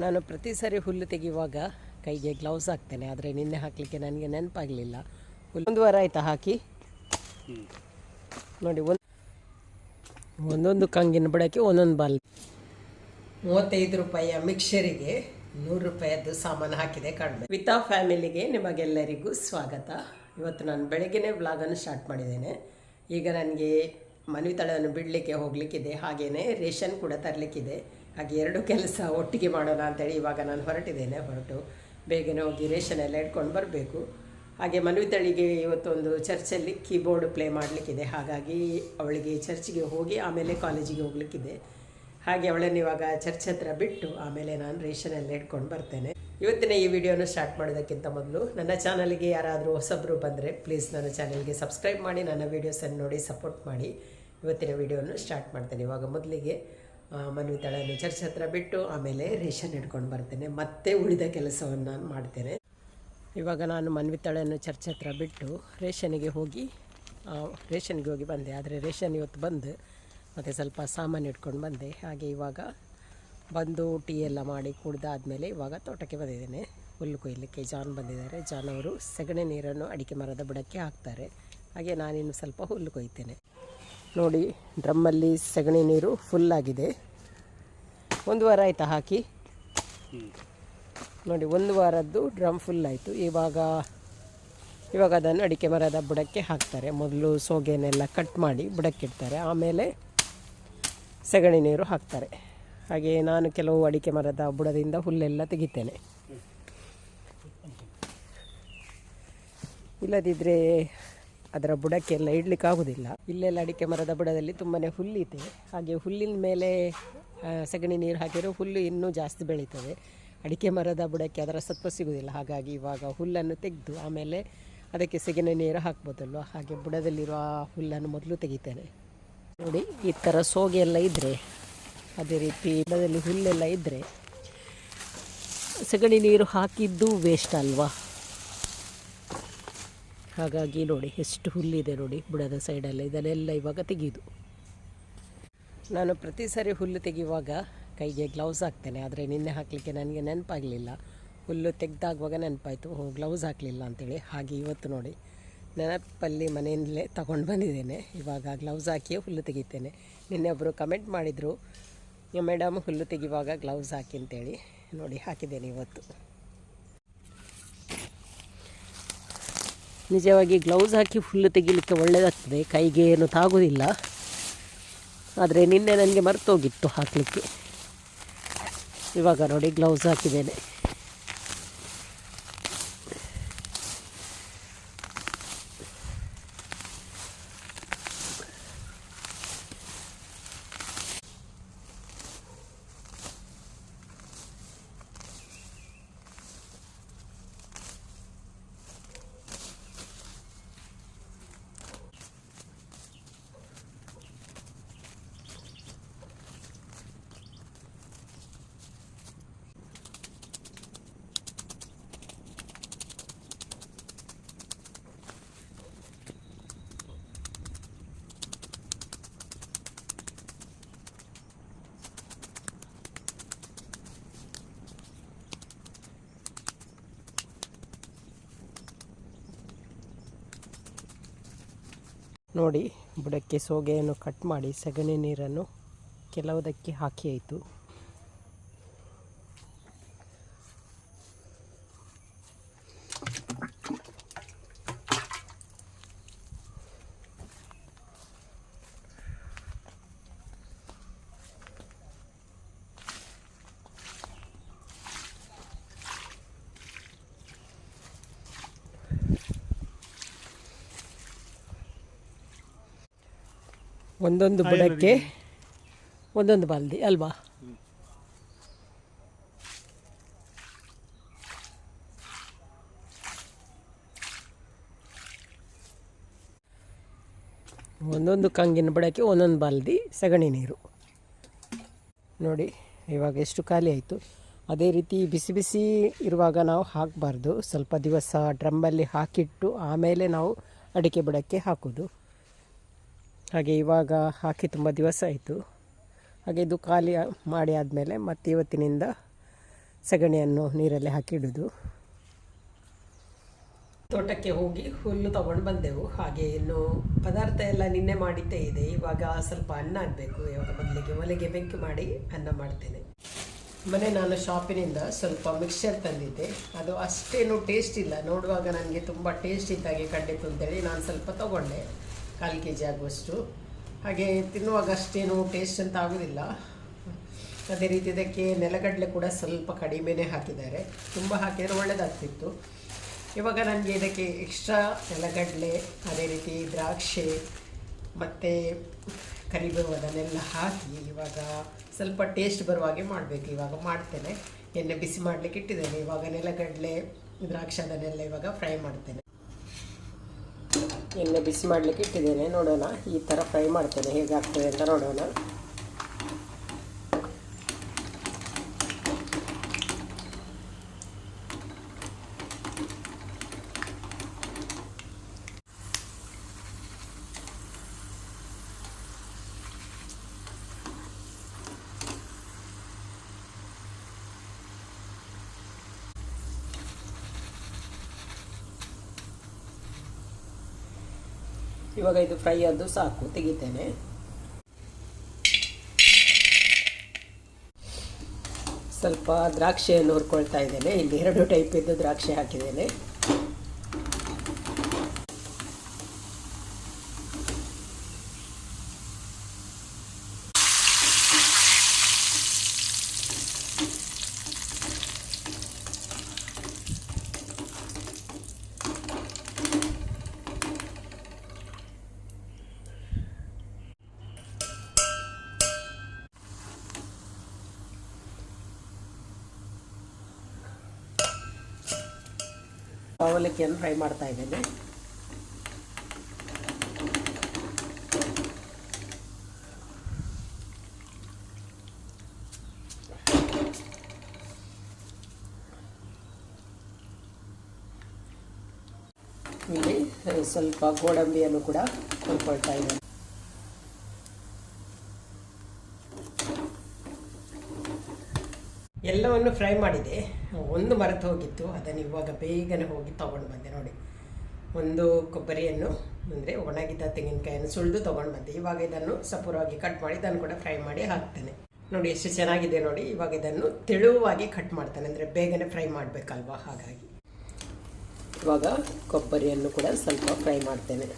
ನಾನು ಪ್ರತಿ ಸಾರಿ ಹುಲ್ಲು ತೆಗೆಯುವಾಗ ಕೈಗೆ ಗ್ಲೌಸ್ ಹಾಕ್ತೇನೆ, ಆದರೆ ನಿನ್ನೆ ಹಾಕಲಿಕ್ಕೆ ನನಗೆ ನೆನಪಾಗಲಿಲ್ಲ. ಒಂದು ವಾರ ಆಯಿತಾ ಹಾಕಿ? ನೋಡಿ, ಒಂದು ಒಂದೊಂದು ಕಂಗಿನ ಬುಡಕ್ಕೆ ಒಂದೊಂದು ಬಾಲ್. ಮೂವತ್ತೈದು ರೂಪಾಯಿಯ ಮಿಕ್ಸರಿಗೆ ನೂರು ರೂಪಾಯಿಯದ್ದು ಸಾಮಾನು ಹಾಕಿದೆ ಕಡಿಮೆ ವಿತಾ ಫ್ಯಾಮಿಲಿಗೆ ನಿಮಗೆಲ್ಲರಿಗೂ ಸ್ವಾಗತ. ಇವತ್ತು ನಾನು ಬೆಳಗ್ಗೆನೇ ವ್ಲಾಗನ್ನು ಸ್ಟಾರ್ಟ್ ಮಾಡಿದ್ದೇನೆ. ಈಗ ನನಗೆ ಮನವಿ ತಳವನ್ನು ಬಿಡಲಿಕ್ಕೆ ಹೋಗಲಿಕ್ಕಿದೆ ಹಾಗೆಯೇ ರೇಷನ್ ಕೂಡ ತರಲಿಕ್ಕಿದೆ. ಹಾಗೆ ಎರಡು ಕೆಲಸ ಒಟ್ಟಿಗೆ ಮಾಡೋಣ ಅಂತೇಳಿ ಇವಾಗ ನಾನು ಹೊರಟಿದ್ದೇನೆ, ಹೊರಟು ಬೇಗನೆ ಹೋಗಿ ರೇಷನ್ ಎಲ್ಲ ಇಟ್ಕೊಂಡು ಬರಬೇಕು. ಹಾಗೆ ಮನವಿ ತಳಿಗೆ ಇವತ್ತೊಂದು ಚರ್ಚಲ್ಲಿ ಕೀಬೋರ್ಡ್ ಪ್ಲೇ ಮಾಡಲಿಕ್ಕಿದೆ, ಹಾಗಾಗಿ ಅವಳಿಗೆ ಚರ್ಚ್ಗೆ ಹೋಗಿ ಆಮೇಲೆ ಕಾಲೇಜಿಗೆ ಹೋಗ್ಲಿಕ್ಕಿದೆ. ಹಾಗೆ ಅವಳನ್ನು ಇವಾಗ ಚರ್ಚ್ ಹತ್ರ ಬಿಟ್ಟು ಆಮೇಲೆ ನಾನು ರೇಷನ್ ಎಲ್ಲ ಇಟ್ಕೊಂಡು ಬರ್ತೇನೆ. ಇವತ್ತಿನ ಈ ವಿಡಿಯೋನ ಸ್ಟಾರ್ಟ್ ಮಾಡೋದಕ್ಕಿಂತ ಮೊದಲು ನನ್ನ ಚಾನಲ್ಗೆ ಯಾರಾದರೂ ಹೊಸಬ್ರು ಬಂದರೆ ಪ್ಲೀಸ್ ನನ್ನ ಚಾನಲ್ಗೆ ಸಬ್ಸ್ಕ್ರೈಬ್ ಮಾಡಿ, ನನ್ನ ವೀಡಿಯೋಸನ್ನು ನೋಡಿ ಸಪೋರ್ಟ್ ಮಾಡಿ. ಇವತ್ತಿನ ವಿಡಿಯೋನ ಸ್ಟಾರ್ಟ್ ಮಾಡ್ತೇನೆ ಇವಾಗ ಮೊದಲಿಗೆ. ಮನವಿ ತಳನ್ನು ಚರ್ಚ್ ಹತ್ರ ಬಿಟ್ಟು ಆಮೇಲೆ ರೇಷನ್ ಇಟ್ಕೊಂಡು ಬರ್ತೇನೆ. ಮತ್ತೆ ಉಳಿದ ಕೆಲಸವನ್ನು ನಾನು ಮಾಡ್ತೇನೆ. ಇವಾಗ ನಾನು ಮನ್ವಿ ತಳೆಯನ್ನು ಚರ್ಚ್ ಹತ್ರ ಬಿಟ್ಟು ರೇಷನ್ನಿಗೆ ಹೋಗಿ ರೇಷನ್ಗೆ ಹೋಗಿ ಬಂದೆ. ಆದರೆ ರೇಷನ್ ಇವತ್ತು ಬಂದು ಮತ್ತು ಸ್ವಲ್ಪ ಸಾಮಾನು ಇಟ್ಕೊಂಡು ಬಂದೆ. ಹಾಗೆ ಇವಾಗ ಬಂದು ಟೀ ಎಲ್ಲ ಮಾಡಿ ಕುಡ್ದಾದಮೇಲೆ ಇವಾಗ ತೋಟಕ್ಕೆ ಬಂದಿದ್ದೇನೆ. ಹುಲ್ಲು ಕೊಯ್ಲಿಕ್ಕೆ ಜಾನ್ ಬಂದಿದ್ದಾರೆ. ಜಾನ್ ಅವರು ಸಗಣಿ ನೀರನ್ನು ಅಡಿಕೆ ಮರದ ಬುಡಕ್ಕೆ ಹಾಕ್ತಾರೆ. ಹಾಗೆ ನಾನಿನ್ನು ಸ್ವಲ್ಪ ಹುಲ್ಲು ಕೊಯ್ತೇನೆ. ನೋಡಿ, ಡ್ರಮ್ಮಲ್ಲಿ ಸಗಣಿ ನೀರು ಫುಲ್ಲಾಗಿದೆ ಒಂದು ವಾರ ಆಯಿತಾ ಹಾಕಿ? ನೋಡಿ, ಒಂದು ವಾರದ್ದು ಡ್ರಮ್ ಫುಲ್ ಆಯಿತು. ಇವಾಗ ಇವಾಗ ಅದನ್ನು ಅಡಿಕೆ ಮರದ ಬುಡಕ್ಕೆ ಹಾಕ್ತಾರೆ. ಮೊದಲು ಸೋಗೆನೆಲ್ಲ ಕಟ್ ಮಾಡಿ ಬುಡಕ್ಕಿಡ್ತಾರೆ ಆಮೇಲೆ ಸಗಣಿ ನೀರು ಹಾಕ್ತಾರೆ. ಹಾಗೆ ನಾನು ಕೆಲವು ಅಡಿಕೆ ಮರದ ಬುಡದಿಂದ ಹುಲ್ಲೆಲ್ಲ ತೆಗಿತೇನೆ. ಇಲ್ಲದಿದ್ದರೆ ಅದರ ಬುಡಕ್ಕೆಲ್ಲ ಇಡಲಿಕ್ಕಾಗೋದಿಲ್ಲ. ಇಲ್ಲೆಲ್ಲ ಅಡಿಕೆ ಮರದ ಬುಡದಲ್ಲಿ ತುಂಬಾ ಹುಲ್ಲಿದೆ ಹಾಗೆ ಹುಲ್ಲಿನ ಮೇಲೆ ಸಗಣಿ ನೀರು ಹಾಕಿರೋ ಹುಲ್ಲು ಇನ್ನೂ ಜಾಸ್ತಿ ಬೆಳೀತದೆ. ಅಡಿಕೆ ಮರದ ಬುಡಕ್ಕೆ ಅದರ ಸತ್ವ ಸಿಗುವುದಿಲ್ಲ. ಹಾಗಾಗಿ ಇವಾಗ ಹುಲ್ಲನ್ನು ತೆಗೆದು ಆಮೇಲೆ ಅದಕ್ಕೆ ಸೆಗಣಿ ನೀರು ಹಾಕ್ಬೋದಲ್ವ? ಹಾಗೆ ಬುಡದಲ್ಲಿರುವ ಹುಲ್ಲನ್ನು ಮೊದಲು ತೆಗಿತೇನೆ. ನೋಡಿ, ಈ ಥರ ಸೋಗೆ ಎಲ್ಲ ಇದ್ದರೆ ಅದೇ ರೀತಿ ಬುಡದಲ್ಲಿ ಹುಲ್ಲೆಲ್ಲ ಇದ್ದರೆ ಸಗಣಿ ನೀರು ಹಾಕಿದ್ದು ವೇಸ್ಟ್ ಅಲ್ವಾ? ಹಾಗಾಗಿ ನೋಡಿ, ಎಷ್ಟು ಹುಲ್ಲಿದೆ ನೋಡಿ, ಬುಡದ ಸೈಡಲ್ಲಿ ಇದನ್ನೆಲ್ಲ ಇವಾಗ ತೆಗೆಯುದು ನಾನು ಪ್ರತಿ ಸಾರಿ ಹುಲ್ಲು ತೆಗೆಯುವಾಗ ಕೈಗೆ ಗ್ಲೌಸ್ ಹಾಕ್ತೇನೆ. ಆದರೆ ನಿನ್ನೆ ಹಾಕಲಿಕ್ಕೆ ನನಗೆ ನೆನಪಾಗಲಿಲ್ಲ. ಹುಲ್ಲು ತೆಗೆದಾಗುವಾಗ ನೆನಪಾಯಿತು. ಹ್ಞೂ ಗ್ಲೌಸ್ ಹಾಕಲಿಲ್ಲ ಅಂತೇಳಿ. ಹಾಗೆ ಇವತ್ತು ನೋಡಿ, ನೆನಪಲ್ಲಿ ಮನೆಯಲ್ಲೇ ತಗೊಂಡು ಬಂದಿದ್ದೇನೆ. ಇವಾಗ ಗ್ಲೌಸ್ ಹಾಕಿಯೇ ಹುಲ್ಲು ತೆಗಿತೇನೆ. ನಿನ್ನೆ ಒಬ್ಬರು ಕಮೆಂಟ್ ಮಾಡಿದರು ಮೇಡಮ್ ಹುಲ್ಲು ತೆಗೆಯುವಾಗ ಗ್ಲೌಸ್ ಹಾಕಿ ಅಂತೇಳಿ. ನೋಡಿ, ಹಾಕಿದ್ದೇನೆ ಇವತ್ತು. ನಿಜವಾಗಿ ಗ್ಲೌಸ್ ಹಾಕಿ ಹುಲ್ಲು ತೆಗಿಲಿಕ್ಕೆ ಒಳ್ಳೆಯದಾಗ್ತದೆ ಕೈಗೆ ಏನು ತಾಗೋದಿಲ್ಲ. ಆದರೆ ನಿನ್ನೆ ನನಗೆ ಮರ್ತೋಗಿತ್ತು ಹಾಕಲಿಕ್ಕೆ. ಇವಾಗ ನೋಡಿ ಗ್ಲೌಸ್ ಹಾಕಿದ್ದೇನೆ. ನೋಡಿ ಬುಡಕ್ಕೆ ಸೋಗೆಯನ್ನು ಕಟ್ ಮಾಡಿ ಸಗಣಿ ನೀರನ್ನು ಕೆಲವುದಕ್ಕೆ ಹಾಕಿ ಆಯಿತು. ಒಂದೊಂದು ಬುಡಕ್ಕೆ ಒಂದೊಂದು ಬಾಲ್ದಿ ಅಲ್ವಾ? ಒಂದೊಂದು ಕಂಗಿನ ಬಡಕ್ಕೆ ಒಂದೊಂದು ಬಾಲ್ದಿ ಸಗಣಿ ನೀರು. ನೋಡಿ ಇವಾಗ ಎಷ್ಟು ಖಾಲಿ ಆಯಿತು. ಅದೇ ರೀತಿ ಬಿಸಿ ಬಿಸಿ ಇರುವಾಗ ನಾವು ಹಾಕಬಾರ್ದು. ಸ್ವಲ್ಪ ದಿವಸ ಡ್ರಮ್ಮಲ್ಲಿ ಹಾಕಿಟ್ಟು ಆಮೇಲೆ ನಾವು ಅಡಿಕೆ ಬುಡಕ್ಕೆ ಹಾಕೋದು ಹಾಗೆ ಇವಾಗ ಹಾಕಿ ತುಂಬ ದಿವಸ ಆಯಿತು. ಹಾಗೆ ಇದು ಖಾಲಿ ಮಾಡಿ ಆದಮೇಲೆ ಮತ್ತೆ ಇವತ್ತಿನಿಂದ ಸಗಣಿಯನ್ನು ನೀರಲ್ಲಿ ಹಾಕಿಡೋದು ತೋಟಕ್ಕೆ ಹೋಗಿ ಹುಲ್ಲು ತಗೊಂಡು ಬಂದೆವು. ಹಾಗೆ ಇನ್ನು ಪದಾರ್ಥ ಎಲ್ಲ ನಿನ್ನೆ ಮಾಡಿದ್ದೇ ಇದೆ. ಇವಾಗ ಸ್ವಲ್ಪ ಅನ್ನ ಆಗಬೇಕು. ಇವಾಗ ಮೊದಲಿಗೆ ಒಲೆಗೆ ಬೆಂಕಿ ಮಾಡಿ ಅನ್ನ ಮಾಡ್ತೇನೆ. ಮನೆ ನಾನು ಶಾಪಿನಿಂದ ಸ್ವಲ್ಪ ಮಿಕ್ಸ್ಚರ್ ತಂದಿದ್ದೆ. ಅದು ಅಷ್ಟೇನು ಟೇಸ್ಟ್ ಇಲ್ಲ. ನೋಡುವಾಗ ನನಗೆ ತುಂಬ ಟೇಸ್ಟ್ ಇದ್ದಾಗೆ ಕಂಡಿತ್ತು ಅಂತೇಳಿ ನಾನು ಸ್ವಲ್ಪ ತಗೊಂಡೆ. ಕಾಲು ಕೆ ಜಿ ಆಗುವಷ್ಟು. ಹಾಗೆ ತಿನ್ನುವಾಗ ಅಷ್ಟೇನು ಟೇಸ್ಟ್ ಅಂತ ಆಗೋದಿಲ್ಲ. ಅದೇ ರೀತಿ ಇದಕ್ಕೆ ನೆಲಗಡಲೆ ಕೂಡ ಸ್ವಲ್ಪ ಕಡಿಮೆನೇ ಹಾಕಿದ್ದಾರೆ. ತುಂಬ ಹಾಕಿದರೆ ಒಳ್ಳೆಯದಾಗ್ತಿತ್ತು ಇವಾಗ ನನಗೆ ಇದಕ್ಕೆ ಎಕ್ಸ್ಟ್ರಾ ನೆಲಗಡಲೆ, ಅದೇ ರೀತಿ ದ್ರಾಕ್ಷಿ ಮತ್ತು ಕರಿಬೇವು ಅದನ್ನೆಲ್ಲ ಹಾಕಿ ಇವಾಗ ಸ್ವಲ್ಪ ಟೇಸ್ಟ್ ಬರುವ ಹಾಗೆ ಮಾಡಬೇಕು. ಇವಾಗ ಮಾಡ್ತೇನೆ. ಎಣ್ಣೆ ಬಿಸಿ ಮಾಡಲಿಕ್ಕೆ ಇಟ್ಟಿದ್ದೇನೆ. ಇವಾಗ ನೆಲಗಡಲೆ ದ್ರಾಕ್ಷಿ ಅದನ್ನೆಲ್ಲ ಇವಾಗ ಫ್ರೈ ಮಾಡ್ತೇನೆ. ಎಣ್ಣೆ ಬಿಸಿ ಮಾಡಲಿಕ್ಕೆ ಇಟ್ಟಿದ್ದೇನೆ. ನೋಡೋಣ ಈ ಥರ ಫ್ರೈ ಮಾಡ್ತೇನೆ ಹೇಗಾಗ್ತದೆ ಅಂತ ನೋಡೋಣ. ಇವಾಗ ಇದು ಫ್ರೈ ಆದ್ದು ಸಾಕು, ತೆಗಿತೇನೆ. ಸ್ವಲ್ಪ ದ್ರಾಕ್ಷಿಯನ್ನು ಹುರ್ಕೊಳ್ತಾ ಇದ್ದೇನೆ. ಇಲ್ಲಿ ಎರಡು ಟೈಪ್ ಇದ್ದು ದ್ರಾಕ್ಷಿ ಹಾಕಿದ್ದೇನೆ. ಅವಲಕ್ಕಿಯನ್ನು ಫ್ರೈ ಮಾಡ್ತಾ ಇದ್ದೇನೆ. ಇಲ್ಲಿ ಸ್ವಲ್ಪ ಗೋಡಂಬಿಯನ್ನು ಕೂಡ ಹುರ್ಕೊಳ್ತಾ ಇದ್ದೇನೆ. ಎಲ್ಲವನ್ನು ಫ್ರೈ ಮಾಡಿದೆ. ಒಂದು ಮರೆತು ಹೋಗಿತ್ತು. ಅದನ್ನು ಇವಾಗ ಬೇಗನೆ ಹೋಗಿ ತೊಗೊಂಡು ಬಂದೆ ನೋಡಿ. ಒಂದು ಕೊಬ್ಬರಿಯನ್ನು, ಅಂದರೆ ಒಣಗಿದ ತೆಂಗಿನಕಾಯಿಯನ್ನು ಸುಳಿದು ತೊಗೊಂಡು ಬಂದೆ. ಇವಾಗ ಇದನ್ನು ಸಪೂರವಾಗಿ ಕಟ್ ಮಾಡಿ, ಇದನ್ನು ಕೂಡ ಫ್ರೈ ಮಾಡಿ ಹಾಕ್ತೇನೆ. ನೋಡಿ, ಎಷ್ಟು ಚೆನ್ನಾಗಿದೆ ನೋಡಿ. ಇವಾಗ ಇದನ್ನು ತೆಳುವಾಗಿ ಕಟ್ ಮಾಡ್ತೇನೆ. ಅಂದರೆ ಬೇಗನೆ ಫ್ರೈ ಮಾಡಬೇಕಲ್ವಾ? ಹಾಗಾಗಿ. ಇವಾಗ ಕೊಬ್ಬರಿಯನ್ನು ಕೂಡ ಸ್ವಲ್ಪ ಫ್ರೈ ಮಾಡ್ತೇನೆ.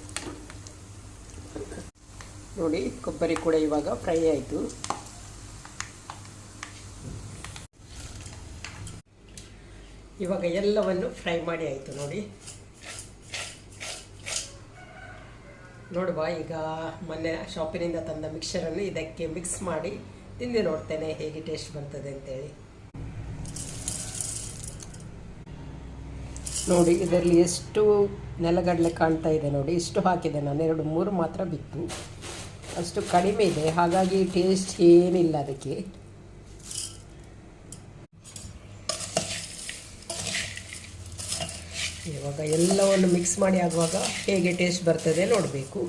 ನೋಡಿ, ಕೊಬ್ಬರಿ ಕೂಡ ಇವಾಗ ಫ್ರೈ ಆಯಿತು. ಇವಾಗ ಎಲ್ಲವನ್ನು ಫ್ರೈ ಮಾಡಿ ಆಯಿತು ನೋಡಿ. ನೋಡುವ ಈಗ ಮೊನ್ನೆ ಶಾಪಿನಿಂದ ತಂದ ಮಿಕ್ಸರನ್ನು ಇದಕ್ಕೆ ಮಿಕ್ಸ್ ಮಾಡಿ ತಿಂದು ನೋಡ್ತೇನೆ ಹೇಗೆ ಟೇಸ್ಟ್ ಬರ್ತದೆ ಅಂತೇಳಿ. ನೋಡಿ, ಇದರಲ್ಲಿ ಎಷ್ಟು ನೆಲಗಡಲೆ ಕಾಣ್ತಾ ಇದೆ ನೋಡಿ. ಇಷ್ಟು ಹಾಕಿದೆ ನಾನು, ಎರಡು, ಮೂರು ಮಾತ್ರ ಬಿತ್ತು. ಅಷ್ಟು ಕಡಿಮೆ ಇದೆ, ಹಾಗಾಗಿ ಟೇಸ್ಟ್ ಏನಿಲ್ಲ ಅದಕ್ಕೆ. ಇವಾಗ ಎಲ್ಲವನ್ನು ಮಿಕ್ಸ್ ಮಾಡಿ ಆಗುವಾಗ ಹೇಗೆ ಟೇಸ್ಟ್ ಬರ್ತದೆ ನೋಡಬೇಕು.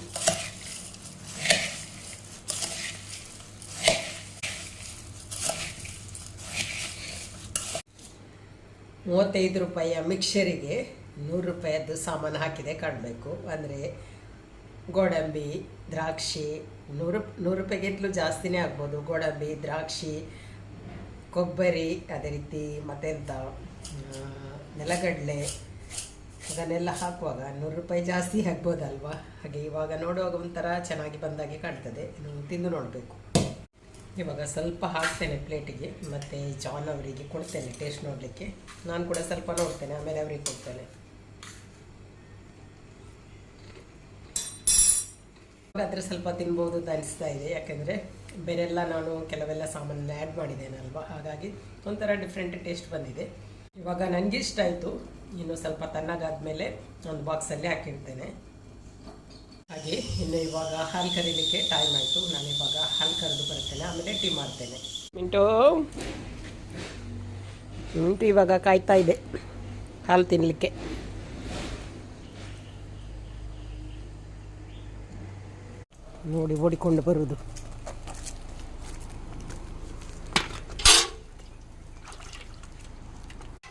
ಮೂವತ್ತೈದು ರೂಪಾಯಿಯ ಮಿಕ್ಸರಿಗೆ ನೂರು ರೂಪಾಯಿಯದ್ದು ಸಾಮಾನು ಹಾಕಿದೆ ಕಾಣಬೇಕು. ಅಂದರೆ ಗೋಡಂಬಿ, ದ್ರಾಕ್ಷಿ, ನೂರು ನೂರು ರೂಪಾಯಿಗಿಂತಲೂ ಜಾಸ್ತಿನೇ ಆಗ್ಬೋದು. ಗೋಡಂಬಿ, ದ್ರಾಕ್ಷಿ, ಕೊಬ್ಬರಿ, ಅದೇ ರೀತಿ ಮತ್ತೆಂಥ ನೆಲಗಡಲೆ ಅದನ್ನೆಲ್ಲ ಹಾಕುವಾಗ ನೂರು ರೂಪಾಯಿ ಜಾಸ್ತಿ ಆಗ್ಬೋದಲ್ವಾ ಹಾಗೆ ಇವಾಗ ನೋಡುವಾಗ ಒಂಥರ ಚೆನ್ನಾಗಿ ಬಂದಾಗೆ ಕಾಣ್ತದೆ. ಇನ್ನು ತಿಂದು ನೋಡಬೇಕು. ಇವಾಗ ಸ್ವಲ್ಪ ಹಾಕ್ತೇನೆ ಪ್ಲೇಟಿಗೆ, ಮತ್ತು ಜಾನ್ ಅವರಿಗೆ ಕೊಡ್ತೇನೆ ಟೇಸ್ಟ್ ನೋಡಲಿಕ್ಕೆ. ನಾನು ಕೂಡ ಸ್ವಲ್ಪ ನೋಡ್ತೇನೆ, ಆಮೇಲೆ ಅವರಿಗೆ ಕೊಡ್ತೇನೆ. ಆದರೆ ಸ್ವಲ್ಪ ತಿನ್ಬೋದು ಅಂತ ಅನಿಸ್ತಾ ಇದೆ. ಯಾಕೆಂದರೆ ಬೇರೆಲ್ಲ ನಾನು ಕೆಲವೆಲ್ಲ ಸಾಮಾನನ್ನ ಆ್ಯಡ್ ಮಾಡಿದ್ದೇನಲ್ವ? ಹಾಗಾಗಿ ಒಂಥರ ಡಿಫ್ರೆಂಟ್ ಟೇಸ್ಟ್ ಬಂದಿದೆ. ಇವಾಗ ನನಗೆ ಇಷ್ಟ ಆಯಿತು. ಇನ್ನು ಸ್ವಲ್ಪ ತಣ್ಣಗಾದ್ಮೇಲೆ ಒಂದು ಬಾಕ್ಸಲ್ಲಿ ಹಾಕಿಡ್ತೇನೆ. ಹಾಗೆ ಇನ್ನು ಇವಾಗ ಹಾಲು ಕರೀಲಿಕ್ಕೆ ಟೈಮ್ ಆಯಿತು. ನಾನು ಇವಾಗ ಹಾಲು ಕರೆದು ಬರ್ತೇನೆ. ಆಮೇಲೆ ಟೀ ಮಾಡ್ತೇನೆ. ಮಿಂಟು ಮಿಂಟು ಇವಾಗ ಕಾಯ್ತಾ ಇದೆ ಹಾಲು ತಿನ್ನಲಿಕ್ಕೆ ನೋಡಿ, ಓಡಿಕೊಂಡು ಬರುವುದು.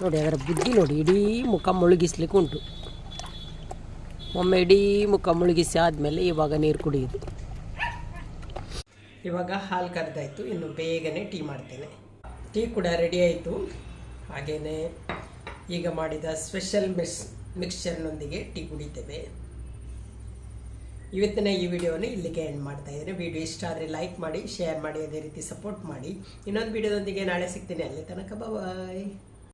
ನೋಡಿ, ಅದರ ಬುದ್ಧಿ ನೋಡಿ, ಇಡೀ ಮುಖ ಮುಳುಗಿಸ್ಲಿಕ್ಕೆ ಉಂಟು. ಒಮ್ಮೆ ಇಡೀ ಮುಖ ಮುಳುಗಿಸಿ ಆದಮೇಲೆ ಇವಾಗ ನೀರು ಕುಡಿಯೋದು. ಇವಾಗ ಹಾಲು ಕರೆದಾಯಿತು, ಇನ್ನು ಬೇಗನೆ ಟೀ ಮಾಡ್ತೇನೆ. ಟೀ ಕೂಡ ರೆಡಿ ಆಯಿತು. ಹಾಗೆಯೇ ಈಗ ಮಾಡಿದ ಸ್ಪೆಷಲ್ ಮಿಕ್ಸ್ ಮಿಕ್ಸ್ಚರ್ನೊಂದಿಗೆ ಟೀ ಕುಡಿತೇವೆ. ಇವತ್ತಿನ ಈ ವಿಡಿಯೋನ ಇಲ್ಲಿಗೆ ಎಂಡ್ ಮಾಡ್ತಾ ಇದ್ದೇನೆ. ವಿಡಿಯೋ ಇಷ್ಟ ಆದರೆ ಲೈಕ್ ಮಾಡಿ ಶೇರ್ ಮಾಡಿ, ಅದೇ ರೀತಿ ಸಪೋರ್ಟ್ ಮಾಡಿ. ಇನ್ನೊಂದು ವಿಡಿಯೋದೊಂದಿಗೆ ನಾಳೆ ಸಿಗ್ತೀನಿ. ಅಲ್ಲಿ ತನಕ ಬಾಯ್